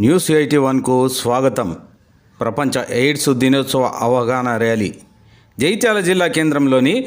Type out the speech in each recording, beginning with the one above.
News eighty వన్కు స్వాగతం. ప్రపంచ AIDS దినోత్సవ అవగాహన ర్యాలీ. జైత్యాల జిల్లా కేంద్రంలోని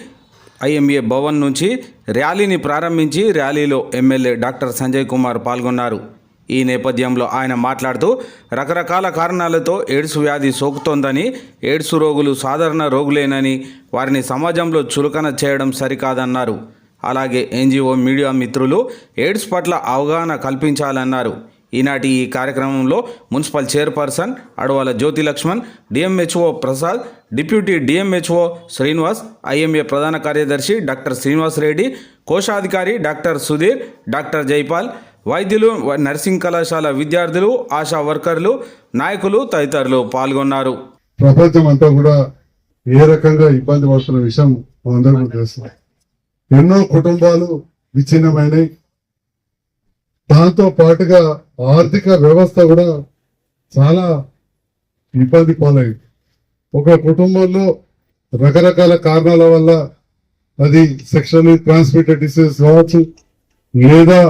ఐఎంఏ భవన్ నుంచి ర్యాలీని ప్రారంభించి ర్యాలీలో ఎమ్మెల్యే డాక్టర్ సంజయ్ కుమార్ పాల్గొన్నారు. ఈ నేపథ్యంలో ఆయన మాట్లాడుతూ రకరకాల కారణాలతో ఎయిడ్స్ వ్యాధి సోకుతోందని ఎయిడ్స్ రోగులు సాధారణ రోగులేనని వారిని సమాజంలో చులకన చేయడం సరికాదన్నారు. అలాగే ఎన్జిఓ మీడియా మిత్రులు ఎయిడ్స్ పట్ల అవగాహన కల్పించాలన్నారు. ఈనాటి ఈ కార్యక్రమంలో municipal chairperson Adavala Jyothi Lakshman DMHO Prasad deputy DMHO Srinivas IMA ప్రధాన కార్యదర్శి డాక్టర్ శ్రీనివాస్ రెడ్డి కోశాధికారి డాక్టర్ సుధీర్ డాక్టర్ జైపాల్ వైద్యులు నర్సింగ్ కళాశాల విద్యార్థులు ఆశా వర్కర్లు నాయకులు తదితరులు పాల్గొన్నారు. ప్రపంచం అంతా కూడా ఏ రకంగా ఇబ్బంది పడుతున్న విషయం మనందరం తెలుసు. ఎన్నో కుటుంబాలు విచ్ఛిన్నమైనవి దాంతో పాటుగా ఆర్థిక వ్యవస్థ కూడా చాలా ఇబ్బంది పాలైంది. ఒక కుటుంబంలో రకరకాల కారణాల వల్ల అది సెక్షువల్లీ ట్రాన్స్మిటెడ్ డిసీజెస్ కావచ్చు లేదా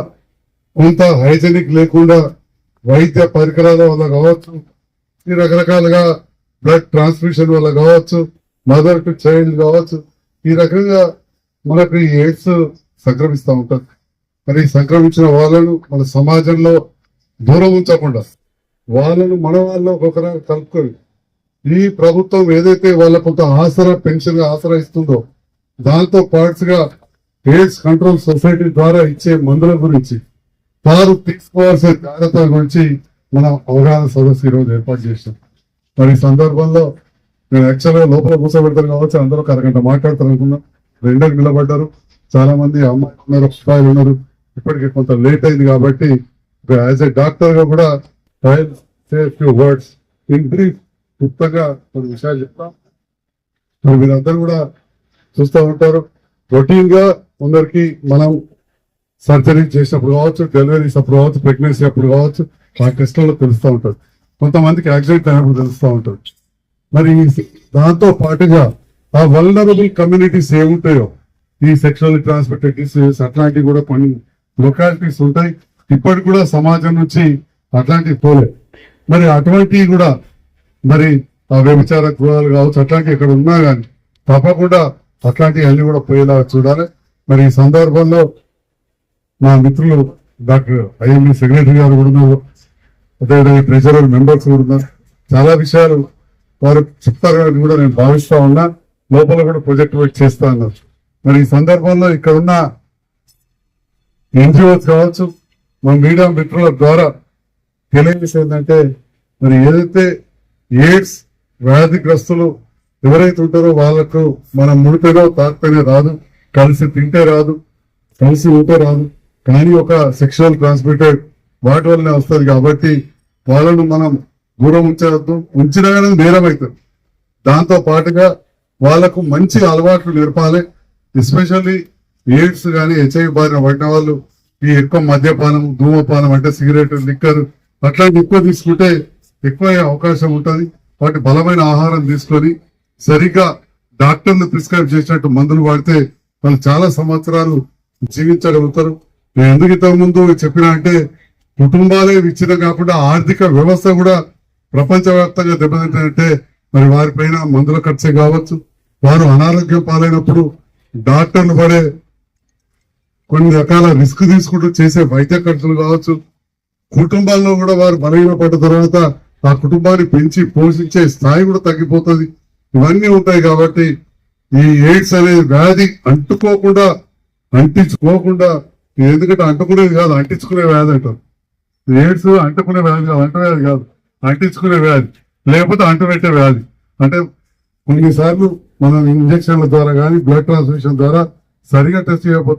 కొంత హైజెనిక్ లేకుండా వైద్య పరికరాల వల్ల కావచ్చు ఈ రకరకాలుగా బ్లడ్ ట్రాన్స్మిషన్ వల్ల కావచ్చు మదర్ టు చైల్డ్ కావచ్చు ఈ రకంగా మనకు ఎయిడ్స్ సంక్రమిస్తూ ఉంటుంది మరి సంక్రమించిన వాళ్ళను మన సమాజంలో దూరం ఉంచకుండా వాళ్ళను మన వాళ్ళు ఒక్కొక్కరు కలుపుకొని ఈ ప్రభుత్వం ఏదైతే వాళ్ళ కొంత ఆసరా పెన్షన్గా ఆసరా ఇస్తుందో దాంతో పార్ట్స్గా ఎయిడ్స్ కంట్రోల్ సొసైటీ ద్వారా ఇచ్చే మందుల గురించి వారు తీసుకోవాల్సిన జాగ్రత్తల గురించి మనం అవగాహన సదస్సు ఈరోజు ఏర్పాటు చేసాం మరి ఈ సందర్భంలో నేను యాక్చువల్గా లోపల కూర్చోబెడతారు కావచ్చు అందరూ ఒక అరగంట మాట్లాడతారు అనుకున్నాం రెండోకి నిలబడ్డారు. చాలా మంది అమ్మాయిలు ఉన్నారు అబ్బాయిలు ఉన్నారు. ఇప్పటికి కొంత లేట్ అయింది కాబట్టి యాజ్ ఎ డాక్టర్గా కూడా ఫ్యూ వర్డ్స్ ఇన్ బ్రీఫ్ క్లుప్తంగా కొన్ని విషయాలు చెప్తాం. మరి మీరందరూ కూడా చూస్తూ ఉంటారు. రొటీన్గా కొందరికి మనం సర్జరీ చేసినప్పుడు కావచ్చు డెలివరీస్ అప్పుడు కావచ్చు ప్రెగ్నెన్సీ అప్పుడు కావచ్చు ఆ కష్టంలో తెలుస్తూ ఉంటుంది కొంతమందికి యాక్సిడెంట్ అయినప్పుడు తెలుస్తూ ఉంటుంది మరి ఈ- దాంతో పాటుగా ఆ వల్నరబుల్ కమ్యూనిటీస్ ఏముంటాయో ఈ సెక్షువల్ ట్రాన్స్మిటెడ్ డిసీజెస్ అట్లాంటివి కూడా కొన్ని లొకాలిటీస్ ఉంటాయి. ఇప్పటికి కూడా సమాజం నుంచి అట్లాంటివి పోలే. మరి అటువంటివి కూడా మరి ఆ వ్యభిచార గృహాలు కావచ్చు అట్లాంటివి ఇక్కడ ఉన్నా కానీ తప్పకుండా అట్లాంటివి అన్ని కూడా పోయేలాగా చూడాలి. మరి ఈ సందర్భంలో మా మిత్రులు డాక్టర్ ఐఎంఈ సెక్రటరీ గారు కూడా ఉన్నారు. అదేవిధంగా ట్రెజరర్ మెంబర్స్ కూడా ఉన్నారు. చాలా విషయాలు వారు చెప్తారని కూడా నేను భావిస్తా ఉన్నా. లోపల కూడా ప్రొజెక్ట్ వర్క్ చేస్తా ఉన్నారు మరి ఈ సందర్భంలో ఇక్కడ ఉన్న ఎన్జిఓస్ కావచ్చు మా మీడియా మిత్రుల ద్వారా తెలియజేసేది మరి ఏదైతే ఎయిడ్స్ వ్యాధిగ్రస్తులు ఎవరైతే ఉంటారో వాళ్ళకు మనం ముడితేనో తాకితేనే రాదు కలిసి తింటే రాదు కలిసి ఉంటే రాదు కానీ ఒక సెక్షువల్ ట్రాన్స్మిటెడ్ వాటి వల్లనే వస్తుంది కాబట్టి వాళ్ళను మనం దూరం ఉంచవద్దు ఉంచినా కానీ నేరం అవుతుంది దాంతో పాటుగా వాళ్ళకు మంచి అలవాట్లు నేర్పాలి ఎస్పెషల్లీ ఎయిడ్స్ కానీ హెచ్ఐవి బారిన పడిన వాళ్ళు ఈ ఎక్కువ మద్యపానం ధూమపానం అంటే సిగరెట్ లిక్కర్ అట్లాంటి ఎక్కువ తీసుకుంటే ఎక్కువ అవకాశం ఉంటుంది. వాటి బలమైన ఆహారం తీసుకొని సరిగ్గా డాక్టర్లు ప్రిస్క్రైబ్ చేసినట్టు మందులు వాడితే వాళ్ళు చాలా సంవత్సరాలు జీవించగలుగుతారు. నేను ఎందుకు ఇంతకు ముందు చెప్పిన అంటే కుటుంబాలే విచ్ఛిన్నం కాకుండా ఆర్థిక వ్యవస్థ కూడా ప్రపంచవ్యాప్తంగా దెబ్బతింటే మరి వారిపైన మందుల ఖర్చే కావచ్చు. వారు అనారోగ్యం పాలైనప్పుడు డాక్టర్లు పడే కొన్ని రకాల రిస్క్ తీసుకుంటూ చేసే వైద్య ఖర్చులు కావచ్చు. కుటుంబాల్లో కూడా వారు బలహీనపడ్డ తర్వాత ఆ కుటుంబాన్ని పెంచి పోషించే స్థాయి కూడా తగ్గిపోతుంది. ఇవన్నీ ఉంటాయి కాబట్టి ఈ ఎయిడ్స్ అనే వ్యాధి అంటుకోకుండా అంటించుకోకుండా ఎందుకంటే అంటుకునేది కాదు అంటించుకునే వ్యాధి అంటారు. ఎయిడ్స్ అంటుకునే వ్యాధి కాదు అంట వ్యాధి కాదు అంటించుకునే వ్యాధి లేకపోతే అంటుపెట్టే వ్యాధి. అంటే కొన్నిసార్లు మనం ఇంజక్షన్ల ద్వారా కానీ బ్లడ్ ట్రాన్స్మిషన్ ద్వారా సరిగా టెస్ట్ చేయకపోతే